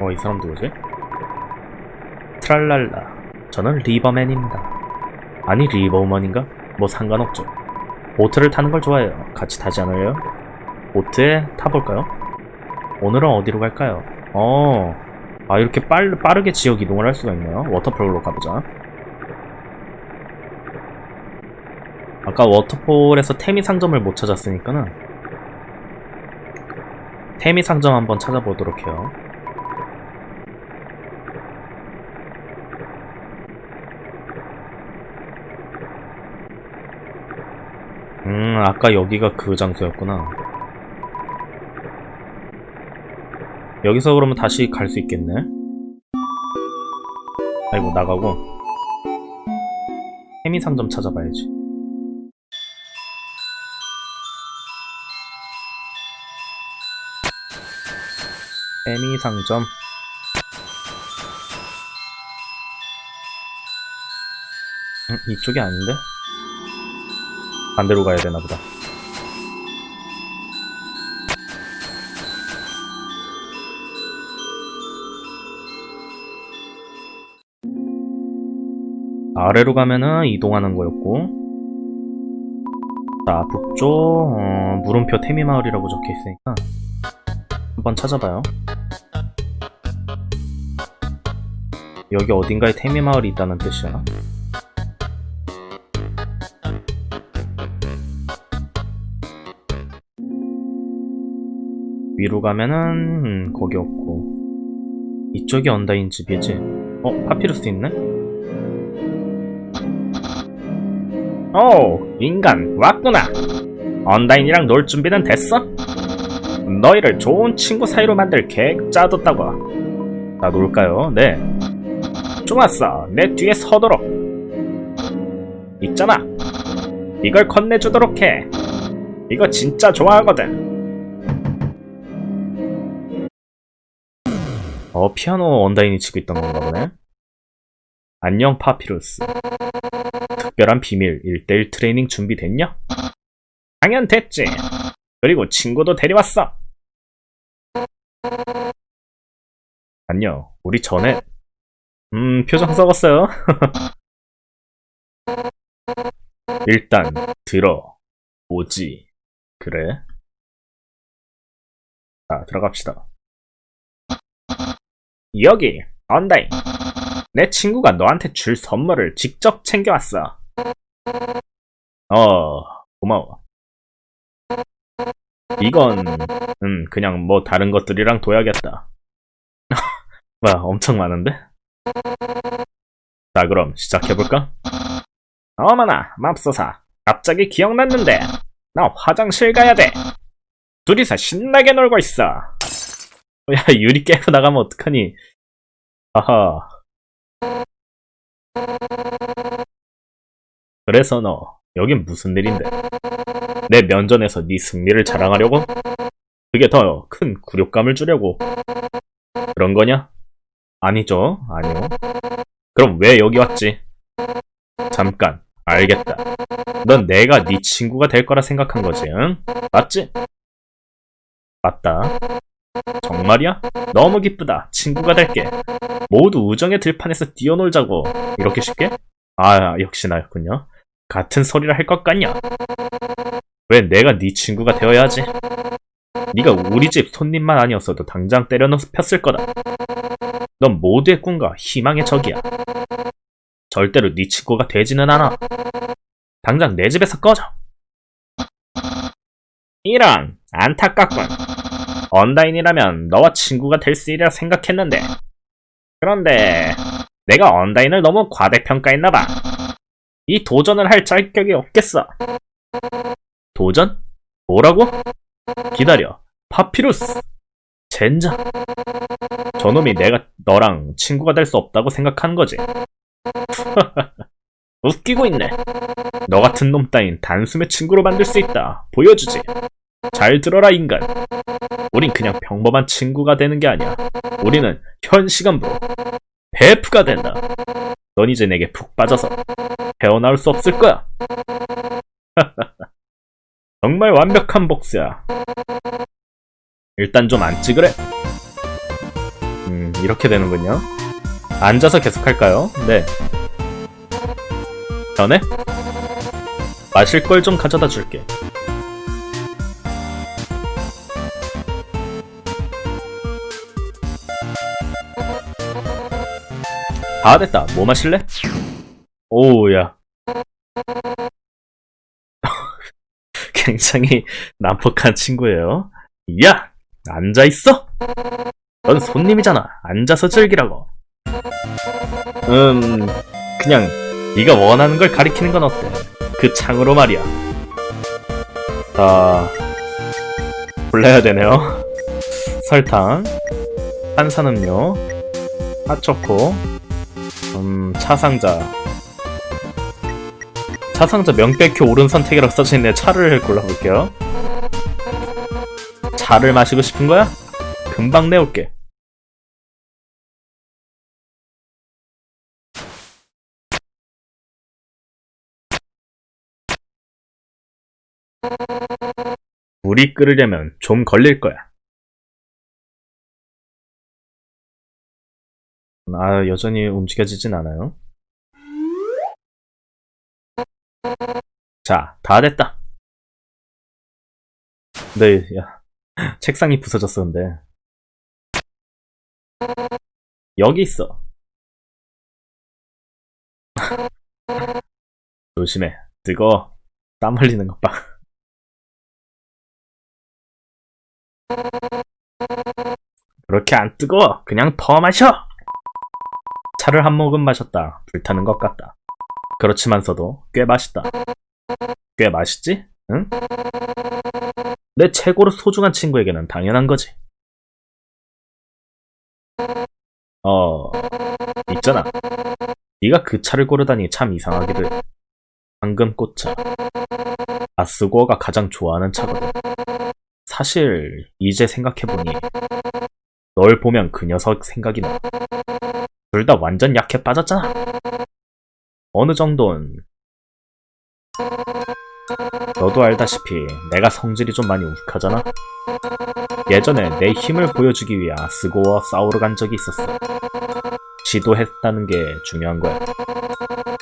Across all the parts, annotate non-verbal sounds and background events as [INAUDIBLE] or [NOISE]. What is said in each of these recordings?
어, 이 사람 누구지? 트랄랄라. 저는 리버맨입니다. 아니, 리버우먼인가? 뭐 상관없죠. 보트를 타는 걸 좋아해요. 같이 타지 않을래요? 보트에 타볼까요? 오늘은 어디로 갈까요? 어, 아, 이렇게 빨, 빠르게 지역 이동을 할 수가 있네요. 워터폴로 가보자. 아까 워터폴에서 태미 상점을 못 찾았으니까는 태미 상점 한번 찾아보도록 해요. 음, 아까 여기가 그 장소였구나. 여기서 그러면 다시 갈 수 있겠네? 아이고, 나가고. 태미 상점 찾아봐야지. 태미 상점. 음, 이쪽이 아닌데? 반대로 가야 되나 보다. 아래로 가면은 이동하는 거였고. 자 북쪽 어, 물음표 태미마을이라고 적혀 있으니까 한번 찾아봐요. 여기 어딘가에 태미마을이 있다는 뜻이야 위로 가면은 음, 거기 없고. 이쪽이 언다인 집이지? 어 파피루스 있네? 오 인간 왔구나. 언다인이랑 놀 준비는 됐어? 너희를 좋은 친구 사이로 만들 계획 짜뒀다고 나 놀까요? 네. 좋았어. 내 뒤에 서도록. 있잖아. 이걸 건네주도록 해. 이거 진짜 좋아하거든 어, 피아노 언다인이 치고 있던 건가 보네. 안녕, 파피루스. 특별한 비밀 1대1 트레이닝 준비됐냐? 당연 됐지. 그리고 친구도 데려왔어. 안녕, 우리 전에, 음, 표정 썩었어요. [LAUGHS] 일단, 들어. 오지. 그래? 자, 들어갑시다. 여기 언다인 내 친구가 너한테 줄 선물을 직접 챙겨왔어. 어 고마워. 이건 음 그냥 뭐 다른 것들이랑 둬야겠다. [LAUGHS] 와 엄청 많은데? 자 그럼 시작해볼까? 어머나 맙소사. 갑자기 기억났는데. 나 화장실 가야 돼. 둘이서 신나게 놀고 있어 야, 유리 깨고 나가면 어떡하니? 아하. 그래서 너, 여긴 무슨 일인데? 내 면전에서 네 승리를 자랑하려고? 그게 더 큰 굴욕감을 주려고. 그런 거냐? 아니죠, 아니요. 그럼 왜 여기 왔지? 잠깐, 알겠다. 넌 내가 네 친구가 될 거라 생각한 거지, 응? 맞지? 맞다. 정말이야? 너무 기쁘다. 친구가 될게. 모두 우정의 들판에서 뛰어놀자고. 이렇게 쉽게? 아, 역시 나였군요. 같은 소리를 할 것 같냐? 왜 내가 네 친구가 되어야 하지? 네가 우리 집 손님만 아니었어도 당장 때려눕혔을 거다. 넌 모두의 꿈과 희망의 적이야. 절대로 네 친구가 되지는 않아. 당장 내 집에서 꺼져. 이런 안타깝군. 언다인이라면 너와 친구가 될 수 있리라 생각했는데. 그런데 내가 언다인을 너무 과대평가했나봐. 이 도전을 할 자격이 없겠어. 도전? 뭐라고? 기다려. 파피루스. 젠장. 저놈이 내가 너랑 친구가 될 수 없다고 생각하는 거지. [LAUGHS] 웃기고 있네. 너 같은 놈 따윈 단숨에 친구로 만들 수 있다. 보여주지. 잘 들어라 인간. 우린 그냥 평범한 친구가 되는 게 아니야. 우리는 현 시간부로 베프가 된다. 넌 이제 내게 푹 빠져서 헤어나올 수 없을 거야. [LAUGHS] 정말 완벽한 복수야. 일단 좀 안 찍으래. 음, 이렇게 되는군요. 앉아서 계속 할까요? 네. 전에? 마실 걸 좀 가져다 줄게. 다 됐다. 뭐 마실래? 오야. [LAUGHS] 굉장히 난폭한 친구예요. 야! 앉아있어! 넌 손님이잖아. 앉아서 즐기라고. 음, 그냥 네가 원하는 걸 가리키는 건 어때? 그 창으로 말이야. 자, 골라야 되네요. [LAUGHS] 설탕, 탄산음료, 핫초코, 음, 차상자. 차상자 명백히 옳은 선택이라고 써져있네. 차를 골라볼게요. 차를 마시고 싶은 거야? 금방 내올게. 물이 끓으려면 좀 걸릴 거야. 아, 여전히 움직여지진 않아요. 자, 다 됐다. 네, 야. [LAUGHS] 책상이 부서졌었는데. 여기 있어. [LAUGHS] 조심해. 뜨거워. 땀 흘리는 것 봐. 그렇게 안 뜨거워. 그냥 더 마셔. 차를 한 모금 마셨다. 불타는 것 같다. 그렇지만서도 꽤 맛있다. 꽤 맛있지? 응? 내 최고로 소중한 친구에게는 당연한 거지. 어, 있잖아. 네가 그 차를 고르다니 참 이상하기도 해. 황금 꽃차. 아스고어가 가장 좋아하는 차거든. 사실 이제 생각해보니 널 보면 그 녀석 생각이 나. 둘 다 완전 약해 빠졌잖아. 어느 정도는 너도 알다시피 내가 성질이 좀 많이 욱하잖아. 예전에 내 힘을 보여주기 위해 아스고와 싸우러 간 적이 있었어. 지도했다는 게 중요한 거야.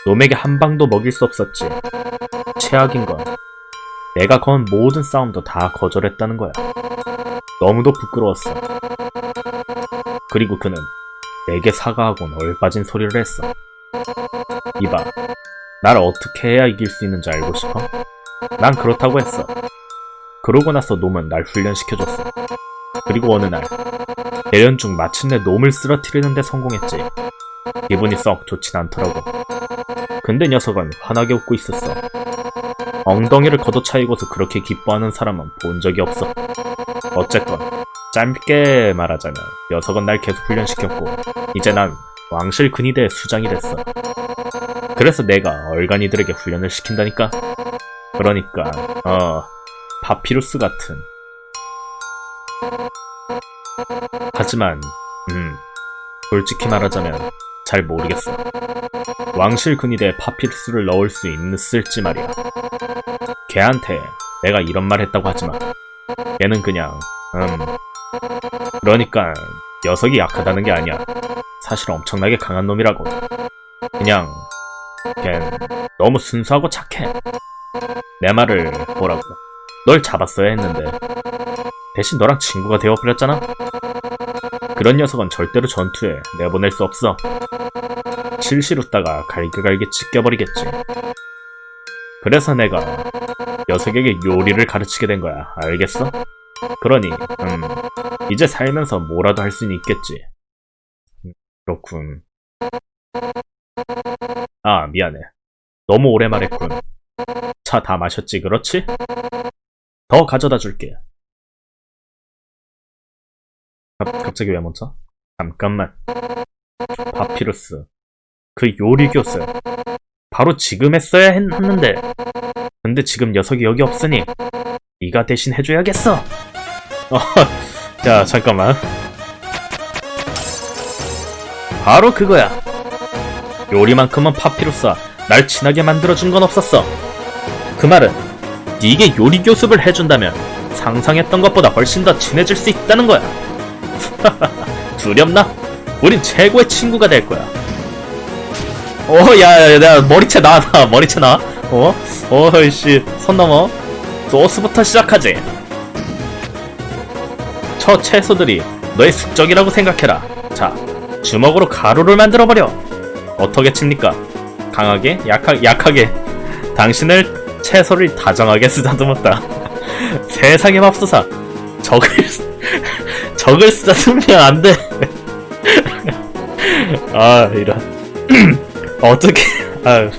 놈에게 한 방도 먹일 수 없었지. 최악인 건 내가 건 모든 싸움도 다 거절했다는 거야. 너무도 부끄러웠어. 그리고 그는 내게 사과하곤 얼빠진 소리를 했어. 이봐, 날 어떻게 해야 이길 수 있는지 알고 싶어? 난 그렇다고 했어. 그러고 나서 놈은 날 훈련시켜줬어. 그리고 어느 날, 대연 중 마침내 놈을 쓰러뜨리는데 성공했지. 기분이 썩 좋진 않더라고. 근데 녀석은 환하게 웃고 있었어. 엉덩이를 걷어차이고서 그렇게 기뻐하는 사람은 본 적이 없어. 어쨌건, 짧게 말하자면, 녀석은 날 계속 훈련시켰고, 이제 난 왕실 근위대 수장이 됐어. 그래서 내가 얼간이들에게 훈련을 시킨다니까. 그러니까, 어, 파피루스 같은. 하지만, 음, 솔직히 말하자면 잘 모르겠어. 왕실 근위대에 파피루스를 넣을 수 있을지 말이야. 걔한테 내가 이런 말 했다고 하지만, 걔는 그냥, 음, 그러니까 녀석이 약하다는 게 아니야. 사실 엄청나게 강한 놈이라고. 그냥, 걘 너무 순수하고 착해. 내 말을 뭐라고. 널 잡았어야 했는데. 대신 너랑 친구가 되어버렸잖아? 그런 녀석은 절대로 전투에 내보낼 수 없어. 실실 웃다가 갈기갈기 찢겨버리겠지. 그래서 내가 녀석에게 요리를 가르치게 된 거야. 알겠어? 그러니, 음, 이제 살면서 뭐라도 할 수는 있겠지. 음, 그렇군. 아, 미안해. 너무 오래 말했군. 차 다 마셨지, 그렇지? 더 가져다 줄게. 갑, 갑자기 왜 멈춰? 잠깐만. 파피루스. 그 요리 교수. 바로 지금 했어야 했, 했는데. 근데 지금 녀석이 여기 없으니 네가 대신 해줘야겠어. 어, [LAUGHS] 자 잠깐만. 바로 그거야. 요리만큼은 파피루스와 날 친하게 만들어준 건 없었어. 그 말은 네게 요리 교습을 해준다면 상상했던 것보다 훨씬 더 친해질 수 있다는 거야. [LAUGHS] 두렵나? 우린 최고의 친구가 될 거야. 어, 야, 야, 야, 머리채 나와, 나 머리채 나와. 어? 어이씨, 선 넘어. 소스부터 시작하지. 저 채소들이 너의 숙적이라고 생각해라. 자, 주먹으로 가루를 만들어버려. 어떻게 칩니까? 강하게? 약하, 약하게. 당신을 채소를 다정하게 쓰다듬었다. [LAUGHS] 세상에 맙소사. 적을, [LAUGHS] 적을 쓰다듬으면 안 돼. [LAUGHS] 아, 이런. [CLEARS THROAT] 어떻게, 아,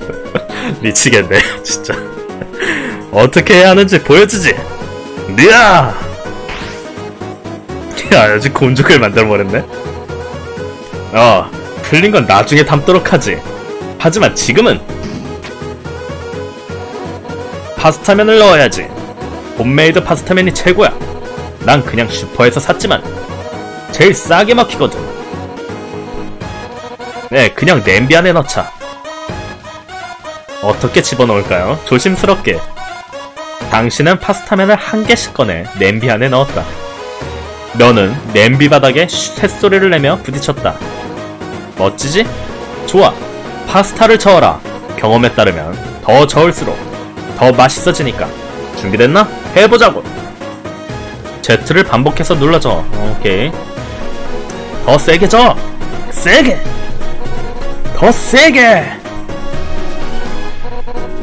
미치겠네, 진짜. 어떻게 해야 하는지 보여주지. 느야! 야, 아주 곤죽을 만들어버렸네. 어, 틀린 건 나중에 담도록 하지. 하지만 지금은 파스타면을 넣어야지. 홈메이드 파스타면이 최고야. 난 그냥 슈퍼에서 샀지만 제일 싸게 먹히거든. 네, 그냥 냄비 안에 넣자. 어떻게 집어넣을까요? 조심스럽게. 당신은 파스타면을 한 개씩 꺼내 냄비 안에 넣었다. 너는 냄비 바닥에 쇳소리를 내며 부딪혔다. 멋지지? 좋아. 파스타를 저어라. 경험에 따르면 더 저을수록 더 맛있어지니까. 준비됐나? 해보자고. Z를 반복해서 눌러 줘. 오케이. 더 세게 줘. 세게. 더 세게.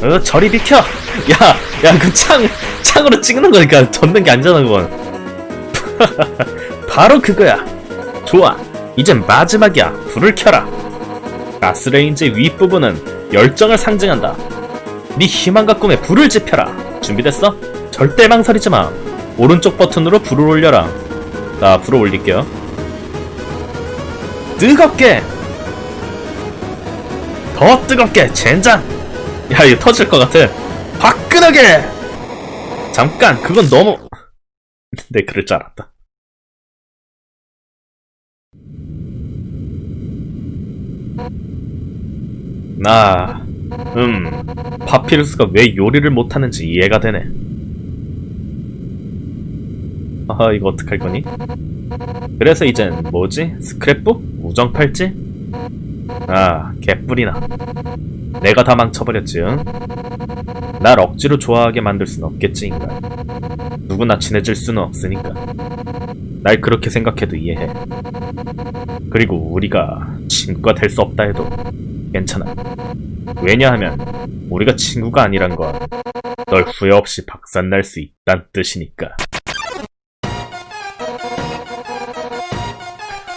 어, 저리 비켜. 야, 야, 그 창, 창으로 찍는 거니까 젓는 게 아니잖아, 그건. [LAUGHS] 바로 그거야. 좋아. 이젠 마지막이야. 불을 켜라. 가스레인지 윗부분은 열정을 상징한다. 네 희망과 꿈에 불을 지펴라. 준비됐어? 절대 망설이지 마. 오른쪽 버튼으로 불을 올려라. 나 불을 올릴게요. 뜨겁게! 더 뜨겁게! 젠장! 야, 이거 터질 것 같아. 화끈하게! 잠깐, 그건 너무... 내 [LAUGHS] 그럴 줄 알았다. 나, 음, 파피루스가 왜 요리를 못하는지 이해가 되네. 아, 이거 어떡할 거니? 그래서 이젠 뭐지? 스크랩북? 우정 팔찌? 아, 개뿔이나. 내가 다 망쳐버렸지, 응? 날 억지로 좋아하게 만들 순 없겠지, 인간. 누구나 친해질 수는 없으니까. 날 그렇게 생각해도 이해해. 그리고 우리가 친구가 될 수 없다 해도 괜찮아. 왜냐하면 우리가 친구가 아니란 건 널 후회 없이 박살날 수 있단 뜻이니까.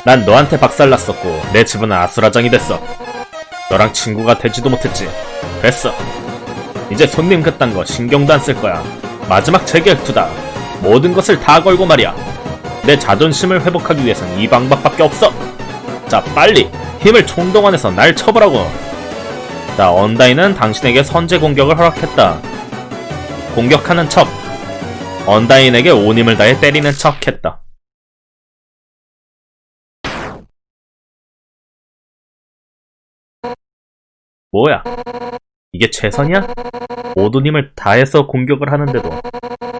난 너한테 박살났었고 내 집은 아수라장이 됐어. 너랑 친구가 되지도 못했지. 됐어. 이제 손님 그딴 거 신경도 안 쓸 거야. 마지막 재결투다. 모든 것을 다 걸고 말이야. 내 자존심을 회복하기 위해선 이 방법밖에 없어. 자, 빨리 힘을 총동원해서 날 쳐보라고. 자, 언다인은 당신에게 선제 공격을 허락했다. 공격하는 척. 언다인에게 온 힘을 다해 때리는 척 했다. 뭐야? 이게 최선이야? 모든 힘을 다해서 공격을 하는데도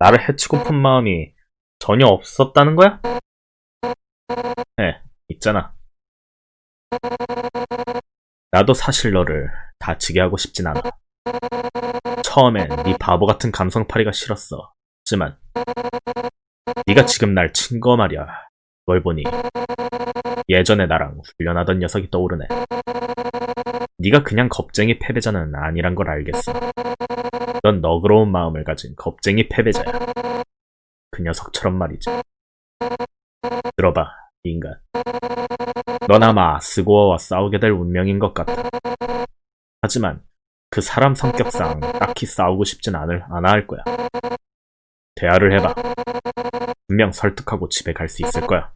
나를 해치고픈 마음이 전혀 없었다는 거야? 네, 있잖아. 나도 사실 너를 다치게 하고 싶진 않아. 처음엔 네 바보 같은 감성파리가 싫었어. 하지만 네가 지금 날 친 거 말이야. 널 보니 예전에 나랑 훈련하던 녀석이 떠오르네. 네가 그냥 겁쟁이 패배자는 아니란 걸 알겠어. 넌 너그러운 마음을 가진 겁쟁이 패배자야. 그 녀석처럼 말이지. 들어봐, 이 인간. 넌 아마 아스고어와 싸우게 될 운명인 것 같아. 하지만 그 사람 성격상 딱히 싸우고 싶진 않을, 않아 할 거야. 대화를 해봐. 분명 설득하고 집에 갈 수 있을 거야.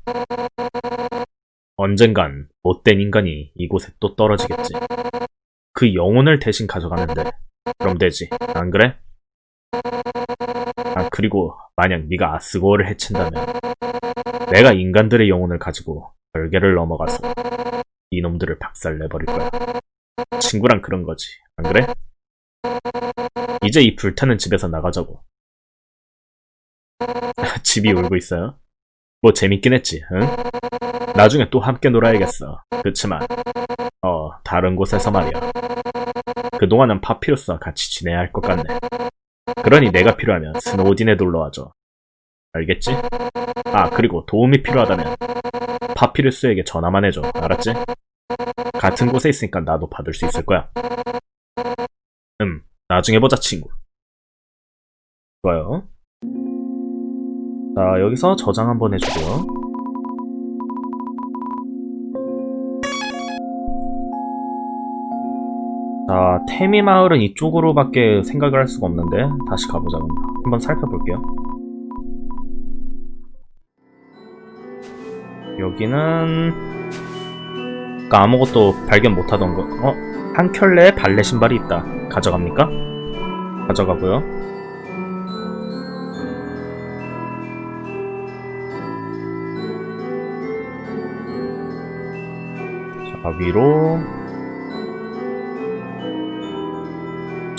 언젠간 못된 인간이 이곳에 또 떨어지겠지. 그 영혼을 대신 가져가는데 그럼 되지. 안 그래? 아 그리고 만약 네가 아스고어를 해친다면 내가 인간들의 영혼을 가지고 별개를 넘어가서 이놈들을 박살내버릴 거야. 친구랑 그런 거지. 안 그래? 이제 이 불타는 집에서 나가자고. [LAUGHS] 집이 울고 있어요? 뭐 재밌긴 했지, 응? 나중에 또 함께 놀아야겠어. 그치만, 어, 다른 곳에서 말이야. 그동안은 파피루스와 같이 지내야 할 것 같네. 그러니 내가 필요하면 스노우딘에 놀러와줘. 알겠지? 아, 그리고 도움이 필요하다면 파피루스에게 전화만 해줘. 알았지? 같은 곳에 있으니까 나도 받을 수 있을 거야. 음, 나중에 보자, 친구. 좋아요. 자, 여기서 저장 한번 해주고요. 자, 태미 마을은 이쪽으로밖에 생각을 할 수가 없는데 다시 가보자. 그럼. 한번 살펴볼게요. 여기는 아까 아무것도 발견 못하던 거. 어? 한 켤레의 발레 신발이 있다. 가져갑니까? 가져가고요. 자, 위로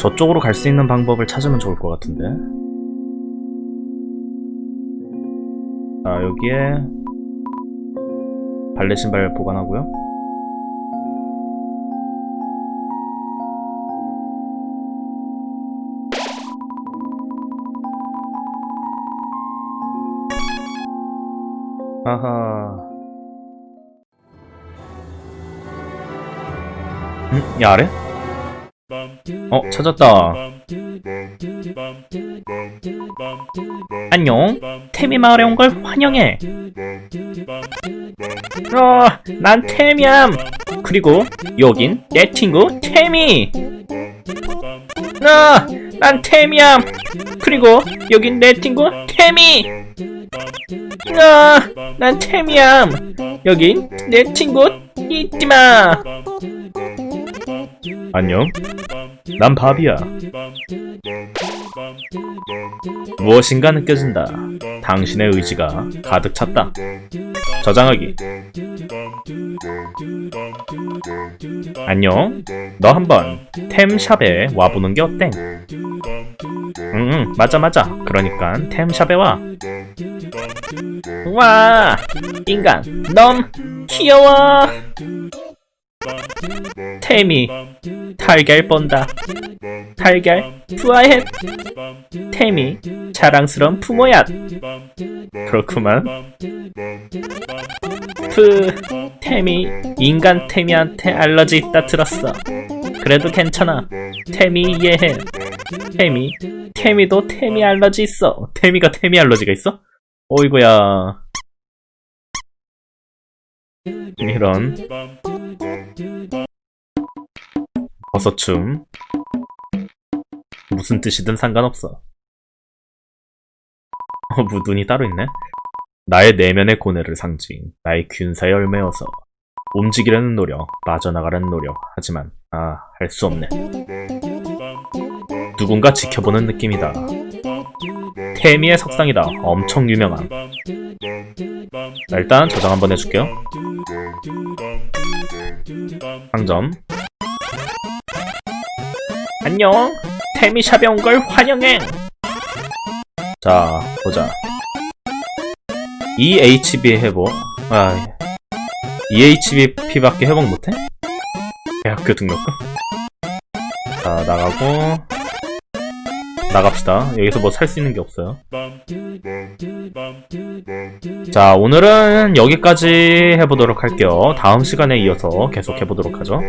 저쪽으로 갈 수 있는 방법을 찾으면 좋을 것 같은데. 자, 여기에 발레 신발 보관하고요. 아하. 음, 이 아래? 어, 찾았다. 안녕. 태미 마을에 온 걸 환영해. 어, 난 태미암. 그리고 여긴 내 친구 태미. 아, 난 태미암. 그리고 여긴 내 친구 태미. 아, 난 태미암. 여긴 내 친구 이띠마. 안녕. 난 바비야. 무엇인가 느껴진다. 당신의 의지가 가득 찼다. 저장하기. 안녕. 너 한번 템샵에 와보는 게 어때? 응, 응, 맞아, 맞아. 그러니까 템샵에 와. 와, 인간, 너무 귀여워. 태미, 달걀 본다. 달걀, 부하해. 태미, 자랑스러운 부모야. 그렇구만. 프, 태미, 인간 태미한테 알러지 있다 들었어. 그래도 괜찮아. 태미 이해해. 태미, 태미도 태미 알러지 있어. 태미가 태미 알러지가 있어? 어이구야. 이런. 버섯춤. 무슨 뜻이든 상관없어. 어, 무둔이 따로 있네. 나의 내면의 고뇌를 상징, 나의 균사의 열매여서 움직이려는 노력, 빠져나가려는 노력. 하지만 아, 할 수 없네. 누군가 지켜보는 느낌이다. 태미의 석상이다. 엄청 유명한. 자, 일단 저장 한번 해줄게요. 상점. 안녕. 태미샵에 온 걸 환영해. 자, 보자. EHB 회복. 아, EHBP밖에 회복 못해? 대학교 등록금? 자, 나가고. 나갑시다. 여기서 뭐 살 수 있는 게 없어요. 자, 오늘은 여기까지 해보도록 할게요. 다음 시간에 이어서 계속 해보도록 하죠.